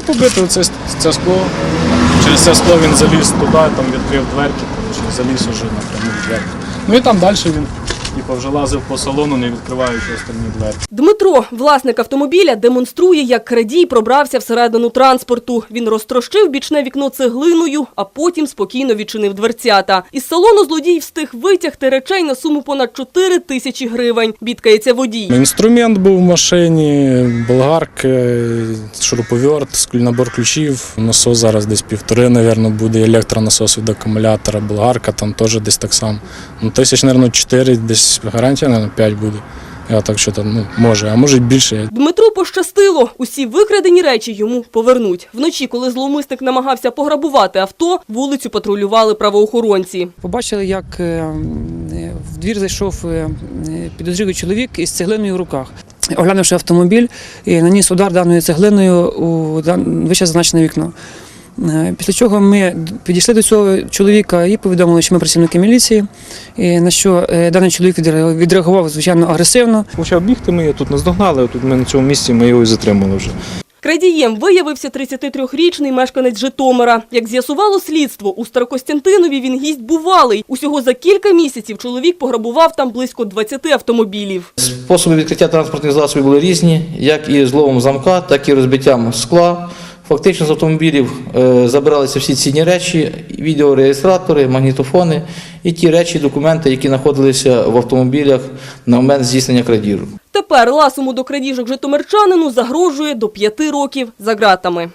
Скло побите, оце це скло. Через це скло він заліз туди, там відкрив дверки, заліз уже напряму в дверки. Ну і там далі він типу, вже лазив по салону, не відкриваючи остальні дверки. Дмитро, власник автомобіля, демонструє, як крадій пробрався всередину транспорту. Він розтрощив бічне вікно цеглиною, а потім спокійно відчинив дверцята. Із салону злодій встиг витягти речей на суму понад 4 тисячі гривень. Бідкається водій. Інструмент був в машині, болгарки, шуруповерт, набор ключів. Насос зараз десь півтори, мабуть, буде електронасос від акумулятора, болгарка там теж десь так само. Ну, тисяч, мабуть, 4, десь гарантія, мабуть, 5 буде. Я так що там, ну, може, а може й більше. Дмитру пощастило. Усі викрадені речі йому повернуть. Вночі, коли зловмисник намагався пограбувати авто, вулицю патрулювали правоохоронці. Побачили, як е, в двір зайшов е, підозрілий чоловік із цеглиною в руках. Оглянувши автомобіль, е, наніс удар даною цеглиною у дан- вище зазначене вікно. Е, Після чого ми підійшли до цього чоловіка і повідомили, що ми працівники міліції, е, на що е, даний чоловік відре- відреагував звичайно агресивно. Почав бігти, ми його тут наздогнали, тут ми на цьому місці ми його і затримали вже. Крадієм виявився 33-річний мешканець Житомира. Як з'ясувало слідство, у Старокостянтинові він гість бувалий. Усього за кілька місяців чоловік пограбував там близько 20 автомобілів. Способи відкриття транспортних засобів були різні, як і зловом замка, так і розбиттям скла. Фактично з автомобілів е, забиралися всі цінні речі, відеореєстратори, магнітофони і ті речі, документи, які знаходилися в автомобілях на момент здійснення крадіжок. Тепер ласому до крадіжок житомирчанину загрожує до п'яти років за ґратами.